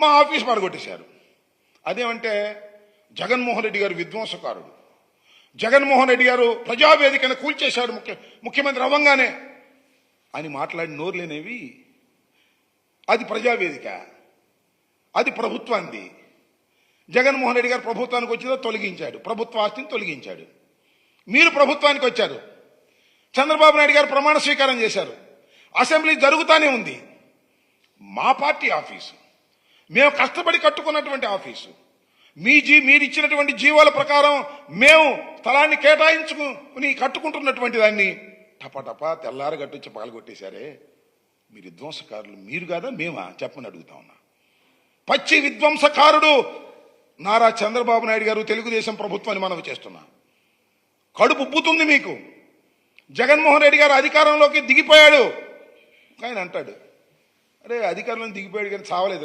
మా ఆఫీస్ మరగొట్టేశారు అదేమంటే జగన్మోహన్ రెడ్డి గారు విధ్వంసకారుడు. జగన్మోహన్ రెడ్డి గారు ప్రజావేదికను కూల్చేశాడు ముఖ్య ముఖ్యమంత్రి అవ్వంగానే. అని మాట్లాడి నోరులేనేవి అది ప్రజావేదిక అది ప్రభుత్వాన్ని జగన్మోహన్ రెడ్డి గారు ప్రభుత్వానికి వచ్చిందో తొలగించాడు. ప్రభుత్వ ఆస్తిని తొలగించాడు. మీరు ప్రభుత్వానికి వచ్చారు. చంద్రబాబు నాయుడు గారు ప్రమాణ స్వీకారం చేశారు. అసెంబ్లీ జరుగుతానే ఉంది. మా పార్టీ ఆఫీసు. మేము కష్టపడి కట్టుకున్నటువంటి ఆఫీసు. మీ జీ మీరు ఇచ్చినటువంటి జీవాల ప్రకారం మేము స్థలాన్ని కేటాయించుకుని కట్టుకుంటున్నటువంటి దాన్ని టపటపా తెల్లారి గట్టించి పగలగొట్టేశారే. మీరు విధ్వంసకారులు మీరు కాదా? మేమా? చెప్పని అడుగుతా ఉన్నా. పచ్చి విధ్వంసకారుడు నారా చంద్రబాబు నాయుడు గారు తెలుగుదేశం ప్రభుత్వాన్ని మనవి చేస్తున్నా. కడుపు ఉబ్బుతుంది మీకు. జగన్మోహన్ రెడ్డి గారు అధికారంలోకి దిగిపోయాడు. ఆయన అంటాడు అరే అధికారంలో దిగిపోయాడు కానీ చావలేదు.